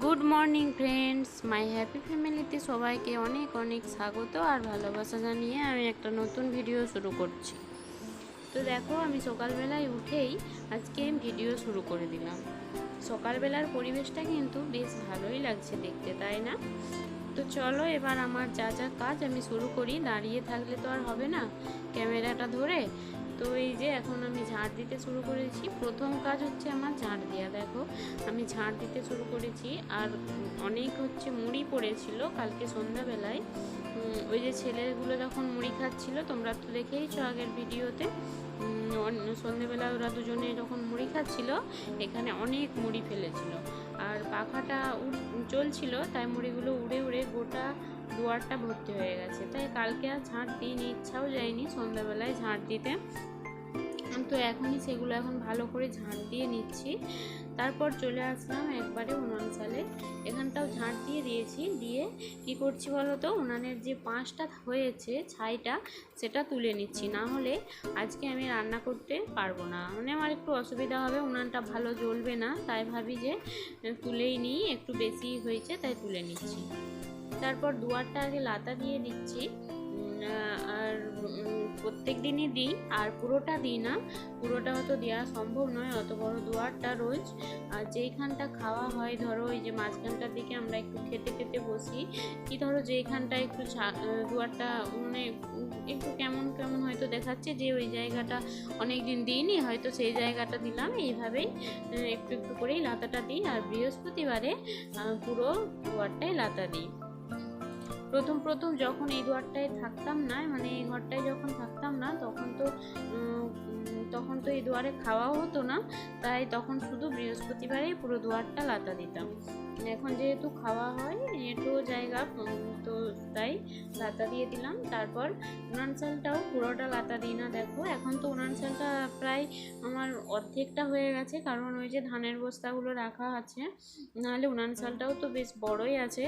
Good morning friends my happy ফ্যামিলিতে সবাইকে অনেক অনেক স্বাগত আর ভালোবাসা জানিয়ে আমি একটা নতুন ভিডিও শুরু করছি। তো দেখো, আমি সকালবেলায় উঠেই আজকে ভিডিও শুরু করে দিলাম। সকালবেলার পরিবেশটা কিন্তু বেশ ভালোই লাগছে দেখতে, তাই না? তো চলো এবার আমার যা যা কাজ আমি শুরু করি। দাঁড়িয়ে থাকলে তো আর হবে না। ক্যামেরাটা ধরে তো এই যে এখন আমি ঝাড় দিতে শুরু করেছি। প্রথম কাজ হচ্ছে আমার ঝাড় দেওয়া দেখো। আমি ঝাড় দিতে শুরু করেছি আর অনেক হচ্ছে মুড়ি পড়েছিল কালকে সন্ধ্যাবেলায়। ওই যে ছেলেগুলো যখন মুড়ি খাচ্ছিল, তোমরা তো দেখেইছো আগের ভিডিওতে। সন্ধ্যেবেলা ওরা দুজনে যখন মুড়ি খাচ্ছিল, এখানে অনেক মুড়ি ফেলেছিল। আর পাখাটা চলছিল, তাই মুড়িগুলো উড়ে উড়ে গোটা দুয়ারটা ভর্তি হয়ে গেছে। তাই কালকে আর ঝাড় দিইনি, ইচ্ছাও যায়নি সন্ধ্যাবেলায় ঝাঁট দিতে। তো এখনই সেগুলো এখন ভালো করে ঝাঁট দিয়ে নিচ্ছি। তারপর চলে আসলাম একবারে উনান সালে এখানটাও ঝাঁট দিয়ে দিয়েছি, দিয়ে কি করছি বলো তো? উনানের যে পাঁচটা হয়েছে ছাইটা, সেটা তুলে নিচ্ছি। না হলে আজকে আমি রান্না করতে পারব না। মানে আমার একটু অসুবিধা হবে, উনানটা ভালো জ্বলবে না, তাই ভাবি যে তুলেই নিই, একটু বেশি হয়েছে তাই তুলে নিচ্ছি। তারপর দুয়ারটা আগে লাতা দিয়ে দিচ্ছি। প্রত্যেক দিনই দিই, আর পুরোটা দিই না। পুরোটা হয়তো দেওয়া সম্ভব নয়, অত বড় দুয়ারটা রোজ। আর যেইখানটা খাওয়া হয়, ধরো ওই যে মাঝখানটার দিকে আমরা একটু খেতে খেতে বসি, কি ধরো যেইখানটা একটু দুয়ারটা মানে একটু কেমন কেমন হয়তো দেখাচ্ছে যে ওই জায়গাটা অনেক দিন দিইনি, হয়তো সেই জায়গাটা দিলাম, এইভাবেই একটু একটু করেই লাতাটা দিই। আর বৃহস্পতিবারে পুরো দুয়ারটাই লাতা দিই। প্রথম প্রথম যখন এই ঘরটায় থাকতাম না মানে এই ঘরটায় যখন থাকতাম না, তখন তো তখন তো এই দুয়ারে খাওয়াও হতো না, তাই তখন শুধু বৃহস্পতিবারেই পুরো দুয়ারটা লাতা দিতাম। এখন যেহেতু খাওয়া হয়, এটো জায়গা তো তাই লাতা দিয়ে দিলাম। তারপর উনান চালটাও পুরোটা লাতা দিই না, দেখো। এখন তো উনান চালটা প্রায় আমার অর্ধেকটা হয়ে গেছে, কারণ ওই যে ধানের বস্তাগুলো রাখা আছে, নাহলে উনান চালটাও তো বেশ বড়ই আছে,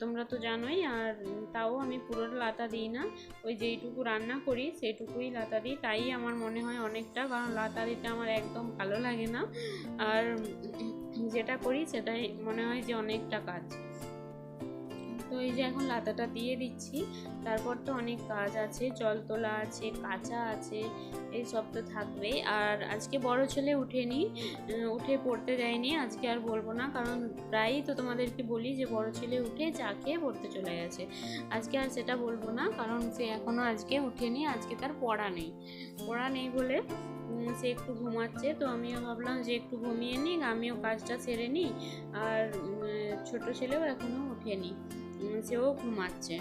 তোমরা তো জানোই। আর তাও আমি পুরোটা লাতা দিই না, ওই যেইটুকু রান্না করি, সেইটুকুই লাতা দিই। তাই আমার মনে হয় অনেকটা কারণ লাতা দিতে আমার একদম ভালো লাগে না। আর যেটা করি সেটাই মনে হয় যে অনেকটা কাজ। তো এই যে এখন লাতাটা দিয়ে দিচ্ছি, তারপর তো অনেক কাজ আছে, জল তোলা আছে, কাঁচা আছে, এই সব তো থাকবেই আর আজকে বড় ছেলে উঠেনি উঠে পড়তে যায়নি আজকে আর বলব না, কারণ প্রায়ই তো তোমাদেরকে বলি যে বড় ছেলে উঠে চা খেয়ে পড়তে চলে গেছে। আজকে আর সেটা বলব না, কারণ সে এখনও আজকে উঠেনি, আজকে তার পড়া নেই। পড়া নেই বলে সে একটু ঘুমাচ্ছে, তো আমিও ভাবলাম যে একটু ঘুমিয়ে নিক, আমিও কাজটা সেরে নিই। আর ছোট ছেলেও এখনও ওঠেনি সেও ঘুমাচ্ছে।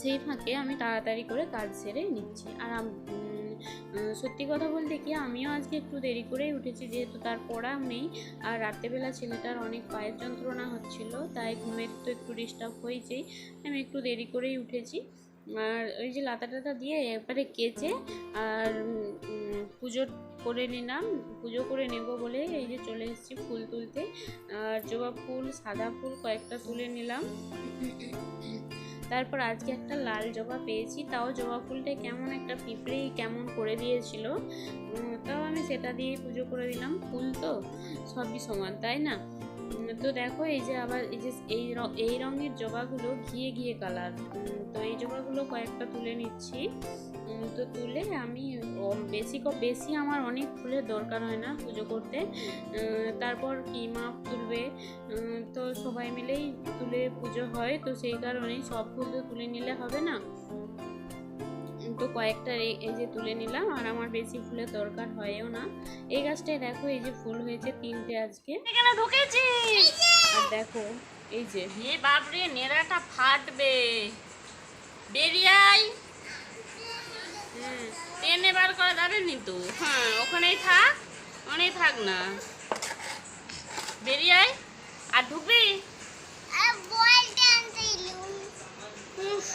সেই ফাঁকে আমি তাড়াতাড়ি করে কাজ সেরে নিচ্ছি। আর সত্যি কথা বলতে কি, আমিও আজকে একটু দেরি করেই উঠেছি, যেহেতু তার পড়া নেই। আর রাত্রেবেলা ছেলেটার অনেক পায়ের যন্ত্রণা হচ্ছিল, তাই ঘুমের তো একটু ডিস্টার্ব হয়েছেই, আমি একটু দেরি করেই উঠেছি। আর ওই যে লাতা টাতা দিয়ে একবারে কেচে আর পুজো করে নিলাম। পুজো করে নেব বলে এই যে চলে এসেছি ফুল তুলতে। আর জবা ফুল, সাদা ফুল কয়েকটা তুলে নিলাম। তারপর আজকে একটা লাল জবা পেয়েছি। তাও জবা ফুলটা কেমন একটা পিঁপড়েই কেমন করে দিয়েছিল। তাও আমি সেটা দিয়ে পুজো করে দিলাম। ফুল তো সবই সমান, তাই না? তো দেখো এই যে আবার এই যে এই এই রঙের জবাগুলো ঘিয়ে ঘিয়ে কালার তো এই জবাগুলো কয়েকটা তুলে নিচ্ছি। তো তুলে আমি বেশি বেশি আমার অনেক ফুলের দরকার হয় না পুজো করতে। তারপর কি মাপ তুলবে? তো সবাই মিলেই তুলে পুজো হয়, তো সেই কারণেই সব ফুল তো তুলে নিলে হবে না। উম, তো কয়েকটা এই- যে তুলে নিলাম আর আমার বেশি ফুলের দরকার হয়ও না। এই গাছটায় দেখো এই যে ফুল হয়েছে তিনটে আজকে। এখানে ঢুকেছি! আর দেখো এই যে। হে বাপরে নেড়াটা ফাটবে। বেরিয়ে আয়। হুম টেনে বার করা যাবে নি তো? হ্যাঁ ওখানেই থাক ওখানেই থাক না। বেরিয়ে আয়। আর ঢুকবি উফ,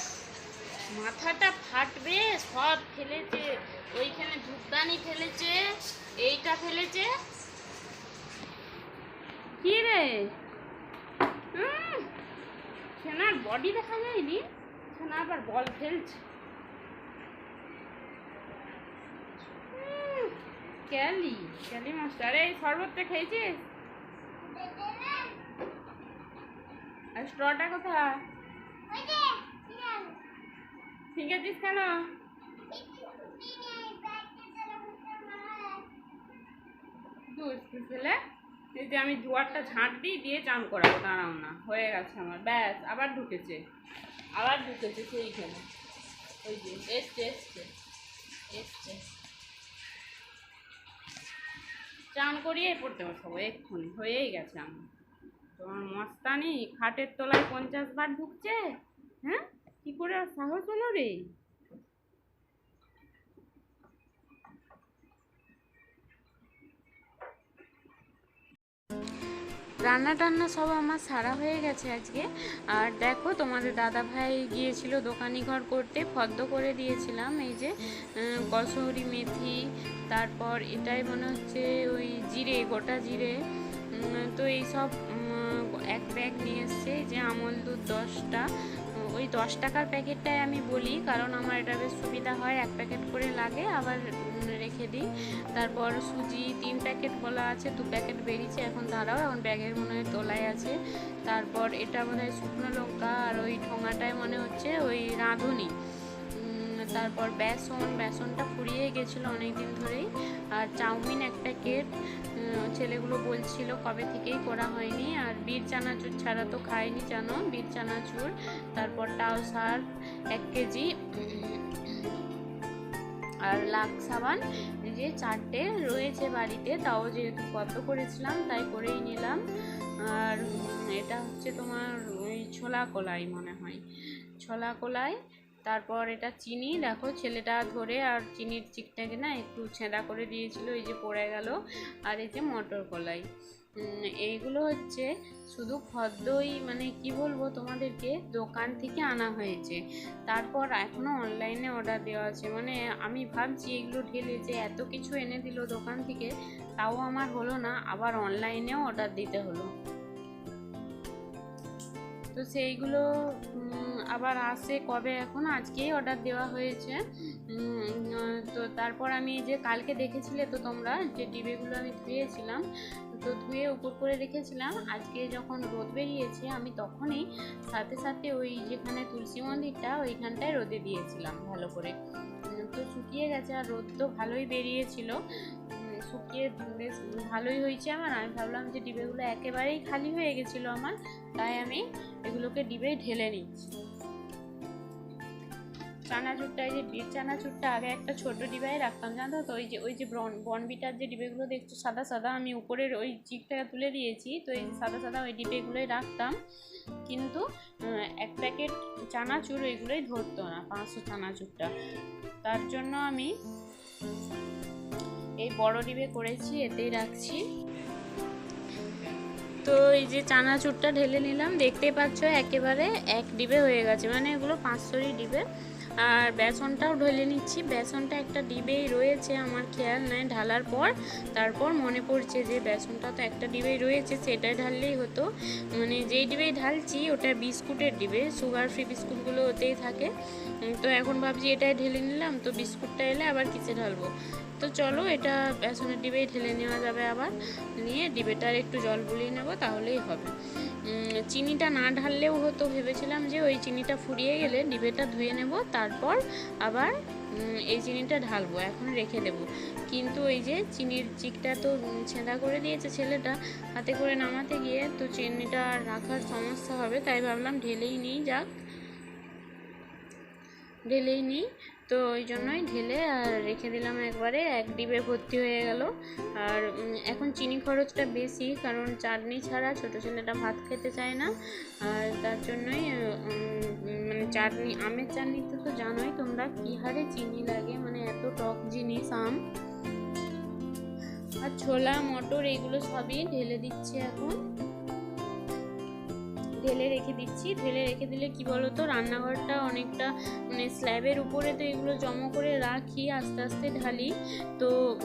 মাথাটা ফাটবে সব ফেলেছে, ওইখানে ধূপদানি ফেলেছে, এইটা ফেলেছে। কি রে? সেনার বডি দেখা যায়নি? সেনা আবার বল ফেলছে ক্যালি ক্যালি মাস্টার, এই শরবতটা খেয়েছিস? আর স্ট্রটা কোথায়? ঠিক আছিস কেন? ছেলে। এই যে আমি দুয়ারটা ঝাঁট দিই, দিয়ে চান করাবো, দাঁড়াও না, হয়ে গেছে আমার। ব্যাস, আবার ঢুকেছে। আবার ঢুকেছে সেইখানে। ওই যে, এসছে এসছে এসছে। চান করিয়ে পড়তে বসাবো, এক্ষুনি, হয়েই গেছে আমার। তোমার মস্তানি, খাটের তলায় পঞ্চাশ বার ঢুকছে? হ্যাঁ? কি করে সাহস হলো রে? রান্না টান্না সব আমার সারা হয়ে গেছে আজকে। আর দেখো, তোমাদের দাদা ভাই গিয়েছিল দোকানি ঘর করতে, ফদ্দ করে দিয়েছিলাম। এই যে কসৌরি মেথি, তারপর এটাই মনে হচ্ছে ওই জিরে, গোটা জিরে। তো এই সব এক ব্যাগ নিয়ে এসছে। যে আমল দুধ দশটা। ওই দশ টাকার প্যাকেটটাই আমি বলি, কারণ আমার এটা বেশ সুবিধা হয়। এক প্যাকেট করে লাগে, আবার রেখে দিই। তারপর সুজি তিন প্যাকেট বলা আছে, দু প্যাকেট বেরিয়েছে, এখন দাঁড়াও, এখন ব্যাগের মনে হয় তোলায় আছে। তারপর এটা মনে হয় শুকনো লঙ্কা আর ওই ঠোঙাটায় মনে হচ্ছে ওই রাঁধুনি। তারপর বেসন, বেসনটা ফুরিয়ে গেছিল অনেক দিন ধরেই। আর চাউমিন এক প্যাকেট ছেলেগুলো বলছিল কবে থেকেই করা হয়নি। আর বীর চানাচুর ছাড়া তো খায়নি, জানো? বীর চানাচুর। তারপর টাও সার এক কেজি। আর লাক্স সাবান যে চারটে রয়েছে বাড়িতে, তাও যেহেতু কত করেছিলাম, তাই করেই নিলাম। আর এটা হচ্ছে তোমার ওই ছোলা কলাই মনে হয়। ছোলা কলাই, তারপর এটা চিনি। দেখো ছেলেটা ধরে আর চিনির চিকটাকে না একটু ছেঁড়া করে দিয়েছিল, এই যে পড়ে গেল। আর এই যে মটর কলাই। এইগুলো হচ্ছে শুধু খদ্দই মানে কি বলব তোমাদেরকে, দোকান থেকে আনা হয়েছে। তারপর এখনও অনলাইনে অর্ডার দেওয়া আছে। মানে আমি ভাবছি এগুলো ঢেলে যে এত কিছু এনে দিল দোকান থেকে, তাও আমার হলো না। আবার অনলাইনেও অর্ডার দিতে হলো। তো সেইগুলো আবার আসে কবে এখন? আজকেই অর্ডার দেওয়া হয়েছে। তো তারপর আমি যে কালকে দেখেছিলে তো তোমরা, যে ডিবেগুলো আমি ধুয়েছিলাম তো ধুয়ে উপর করে রেখেছিলাম। আজকে যখন রোদ বেরিয়েছে, আমি তখনই সাথে সাথে ওই যেখানে তুলসী মন্দিরটা, ওইখানটায় রোদে দিয়েছিলাম ভালো করে। তো শুকিয়ে গেছে আর রোদ তো ভালোই বেরিয়েছিল। শুকিয়ে বেশ ভালোই হয়েছে আমার। আমি ভাবলাম যে ডিবেগুলো একেবারেই খালি হয়ে গেছিল আমার। তাই আমি এগুলোকে ডিবে ঢেলে নিচ্ছি। চানাচুরটা, এই যে বীর চানাচুরটা আগে একটা ছোট ডিবায় রাখতাম, জানো তো? ওই যে ওই যে ব্রন বনবিটার যে ডিবেগুলো দেখছ, সাদা সাদা, আমি উপরের ওই চিকটাকে তুলে দিয়েছি, তো এই সাদা সাদা ওই ডিবেগুলোই রাখতাম। কিন্তু এক প্যাকেট চানাচুর ওইগুলোই ধরতো না, পাঁচশো চানাচুরটা। তার জন্য আমি এই বড় ডিবে করেছি, এতেই রাখছি। তো এই যে চানাচুরটা ঢেলে নিলাম, দেখতেই পাচ্ছ একেবারে এক ডিবে হয়ে গেছে মানে এগুলো পাঁচশোরই ডিবে। আর বেসনটাও ঢেলে নিচ্ছি। বেসনটা একটা ডিবেই রয়েছে, আমার খেয়াল নাই। ঢালার পর তারপর মনে পড়ছে যে বেসনটা তো একটা ডিবেই রয়েছে সেটা ঢাললেই হতো। মানে যেই ডিবেই ঢালছি, ওটা বিস্কুটের ডিবে সুগার ফ্রি বিস্কুটগুলো ওতেই থাকে। তো এখন ভাবছি এটাই ঢেলে নিলাম, তো বিস্কুটটা এলে আবার কিসে ঢালবো? তো চলো এটা বেসনের ডিবেই ঢেলে নেওয়া যাবে আবার, নিয়ে ডিবেটার একটু জল বুলিয়ে নেব, তাহলেই হবে। চিনিটা না ঢাললেও হতো, ভেবেছিলাম যে ওই চিনিটা ফুরিয়ে গেলে ডিবেটা ধুয়ে নেব, তারপর আবার এই চিনিটা ঢালবো, এখন রেখে দেব। কিন্তু ওই যে চিনির চিকটা তো ছেঁদা করে দিয়েছে ছেলেটা, হাতে করে নামাতে গিয়ে, তো চিনিটা রাখার সমস্যা হবে, তাই ভাবলাম ঢেলেই নিই, যাক। ঢেলেই নিই। তো ওই জন্যই ঢেলে আর রেখে দিলাম একবারে, এক ডিবে ভর্তি হয়ে গেল। আর এখন চিনি খরচটা বেশি, কারণ চাটনি ছাড়া ছোটো ছেলেটা ভাত খেতে চায় না। আর তার জন্যই মানে চাটনি, আমের চাটনিতে তো জানোই তোমরা কী হারে চিনি লাগে মানে এত টক জিনিস, আম। আর ছোলা, মটর, এগুলো সবই ঢেলে দিচ্ছি এখন। ঢেলে রেখে দিচ্ছি। ঢেলে রেখে দিলে কি বলতো, রান্নাঘরটা অনেকটা মানে স্ল্যাবের উপরে তো এগুলো জমা করে রাখি, আস্তে আস্তে ঢালি। তো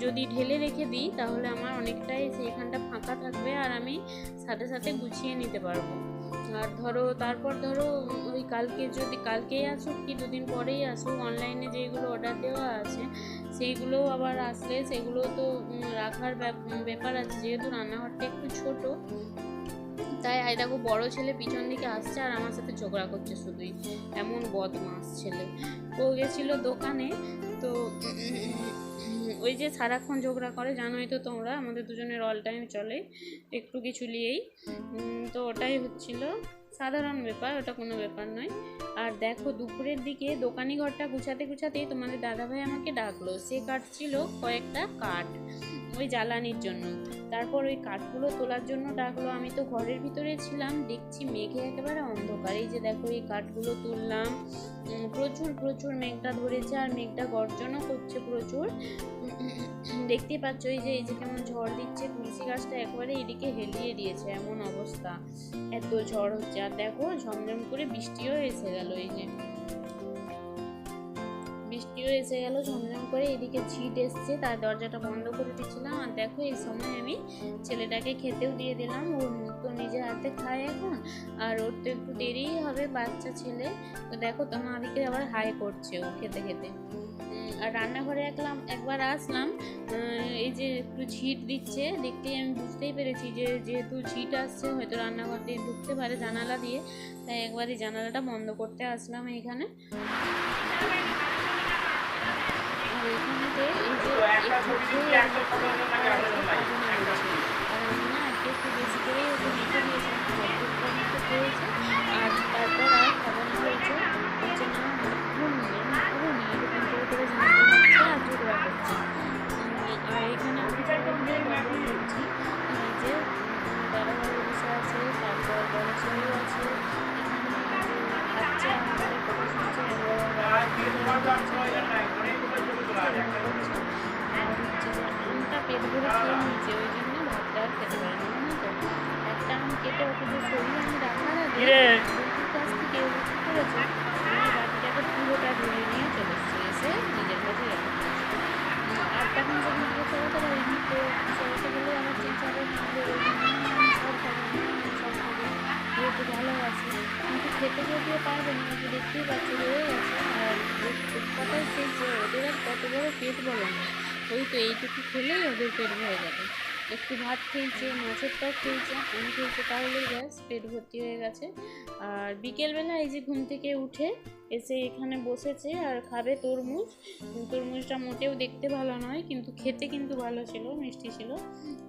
যদি ঢেলে রেখে দিই তাহলে আমার অনেকটাই সেইখানটা ফাঁকা থাকবে আর আমি সাথে সাথে গুছিয়ে নিতে পারব। আর ধরো, তারপর ধরো, ওই কালকে যদি, কালকেই আসুক কি দুদিন পরেই আসুক, অনলাইনে যেগুলো অর্ডার দেওয়া আছে সেইগুলো আবার আসলে, সেগুলো তো রাখার ব্যাপ- ব্যাপার আছে। যেহেতু রান্নাঘরটা একটু ছোট তাই আই দেখো বড় ছেলে পিছন দিকে আসছে আর আমার সাথে ঝগড়া করছে শুধুই। এমন বদমাস ছেলে। ও গেছিল দোকানে, তো ওই যে সারাক্ষণ ঝগড়া করে, জানোই তো তোমরা, আমাদের দুজনের অল টাইম চলে, একটু কিছু নিয়েই। তো ওটাই হচ্ছিল সাধারণ ব্যাপার, ওটা কোনো ব্যাপার নয়। আর দেখো দুপুরের দিকে দোকানি ঘরটা গুছাতে গুছাতেই তোমাদের দাদাভাই আমাকে ডাকলো। সে কাটছিল কয়েকটা কাঠ। ওই জ্বালানির জন্য। তারপর ওই কাঠগুলো তোলার জন্য ডাকলো। আমি তো ঘরের ভিতরে ছিলাম। দেখছি মেঘে একেবারে অন্ধকার। এই যে দেখো, এই কাঠগুলো তুললাম। প্রচুর প্রচুর মেঘটা ধরেছে আর মেঘটা গর্জনও করছে প্রচুর। দেখতে পাচ্ছ, এই যে এই যে কেমন ঝড় দিচ্ছে। তুলসী গাছটা একবারে এদিকে হেলিয়ে দিয়েছে। এমন অবস্থা। এত ঝড় হচ্ছে। আর দেখো, ঝমঝম করে বৃষ্টিও এসে গেল এই যে। বৃষ্টিও এসে গেল, ঝমঝম করে এদিকে ছিট এসছে, তার দরজাটা বন্ধ করে দিচ্ছিলাম। আর দেখো, এই সময় আমি ছেলেটাকে খেতেও দিয়ে দিলাম। মুখ তো নিজে হাতে খায় এখন, আর ওর তো একটু দেরিই হবে বাচ্চা ছেলে। তো দেখো, তো দিকে আবার হাই করছে ও খেতে খেতে। আর রান্নাঘরে একলাম, একবার আসলাম। এই যে একটু ছিট দিচ্ছে, দেখতেই আমি বুঝতেই পেরেছি যে যেহেতু ছিট আসছে, হয়তো রান্নাঘর দিয়ে ঢুকতে পারে জানালা দিয়ে। তাই একবার এই জানালাটা বন্ধ করতে আসলাম এইখানে। আছে তারপর বড় আছে পেট ভরে খেয়ে নিয়েছে ওই জন্য ভাতটা আর খেতে পারে না তো একটা আম কেটে ওকে যে সরিয়ে আমি রাখার আগে বন্ধুর কাছ থেকে করেছে আমি বাটিটাকে পুরোটা ধরে নিয়ে চলে এসেছে এসে নিজের কাছে আর তখন যখন ওকে সরাতে পারিনি তো সরাতে গেলে আমার মারবে বলবে না সব খাব সব খাব যেহেতু ভালোবাসি কিন্তু খেতে যদিও পারবে না ওকে দেখতেই পাচ্ছি রয়ে গেছে। আর কথাই সেই যে ওদের আর কত বড় পেট বলো না। ওই তো এইটুকু খেলেই ওদের পেট ভরে যাবে। একটু ভাত খেয়েছে, মাছের টক খেয়েছে, আম খেয়েছে, তাহলেই ব্যাস, পেট ভর্তি হয়ে গেছে। আর বিকেলবেলা এই যে ঘুম থেকে উঠে এসে এখানে বসেছে আর খাবে তরমুজ। তরমুজটা মোটেও দেখতে ভালো নয়, কিন্তু খেতে কিন্তু ভালো ছিল, মিষ্টি ছিল।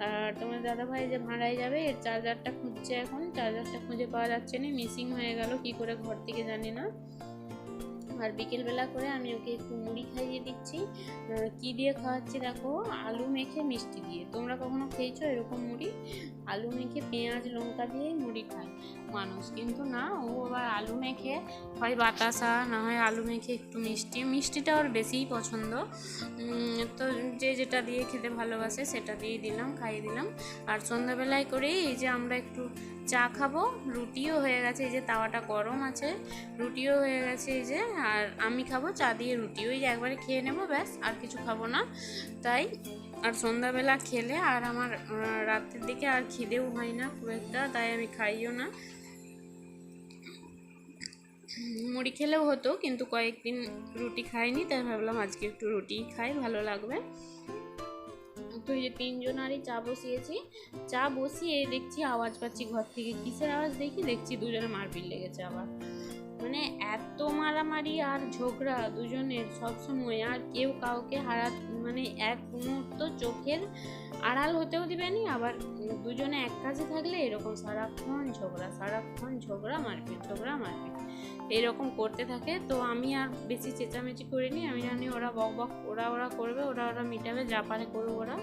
আর তোমার দাদা ভাই যে ভাড়ায় যাবে, এর চার্জারটা খুঁজছে এখন। চার্জারটা খুঁজে পাওয়া যাচ্ছে না মিসিং হয়ে গেল, কি করে ঘর থেকে জানি না। আর বিকেলবেলা করে আমি ওকে একটু মুড়ি খাইয়ে দিচ্ছি। কী দিয়ে খাওয়াচ্ছি দেখো? আলু মেখে মিষ্টি দিয়ে। তোমরা কখনো খেয়েছো এরকম মুড়ি? আলু মেখে পেঁয়াজ, লঙ্কা দিয়ে মুড়ি খায় মানুষ। কিন্তু না, ও আবার আলু মেখে, হয় বাতাসা, না হয় আলু মেখে একটু মিষ্টি। মিষ্টিটা ওর বেশিই পছন্দ। তো যে যেটা দিয়ে খেতে ভালোবাসে সেটা দিয়ে দিলাম, খাইয়ে দিলাম। আর সন্ধ্যাবেলায় করে এই যে আমরা একটু চা খাব, রুটিও হয়ে গেছে, এই যে তাওয়াটা গরম আছে, রুটিও হয়ে গেছে এই যে, আর আমি খাব চা দিয়ে রুটি। ওই একবারে খেয়ে নেব, ব্যাস, আর কিছু খাব না। তাই আর সন্ধ্যাবেলা খেলে, আর আমার রাতের দিকে আর খিদেও হয় না খুব একটা, তাই আমি খাইও না। মুড়ি খেলেও হতো, কিন্তু কয়েকদিন রুটি খাইনি, তাই ভাবলাম আজকে একটু রুটি খাই, ভালো লাগবে। তো এই যে তিনজনারই চা বসিয়েছি, চা বসিয়ে দেখছি আওয়াজ পাচ্ছি ঘর থেকে। কিসের আওয়াজ দেখি? দেখছি দুজনে মারপিট লেগেছে আবার। মানে এত মারামারি আর ঝগড়া দুজনের সবসময়, আর কেউ কাউকে হারা মানে এক মুহূর্ত চোখের আড়াল হতেও দিবে নি, আবার দুজনে এক কাজে থাকলে এরকম সারাক্ষণ ঝগড়া সারাক্ষণ ঝগড়া, মারপিট ঝগড়া, মারপিট, এরকম করতে থাকে। তো আমি আর বেশি চেঁচামেচি করিনি, আমি জানি ওরা বক বক, ওরা ওরা করবে, ওরা ওরা মিটাবে, যা পারে করবে ওরা।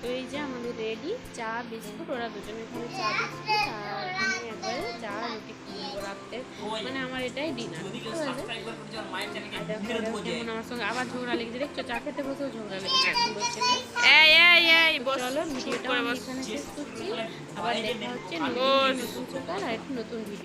তো এই যে আমাদের রেডি, চা, বিস্কুট, ওরা দুজনে খাবে চা, বিস্কুট আর আমি একবারে চা, রুটি। রাত্রে মানে আমার এটাই ডিনার কেমন আমার সঙ্গে আবার ঝগড়া লেগেছে। দেখছ চা খেতে বসেও ঝগড়া লেগেছে। চলো ভিডিওটা আবার দেখা হচ্ছে নতুন নতুন সকাল আর একটা নতুন ভিডিও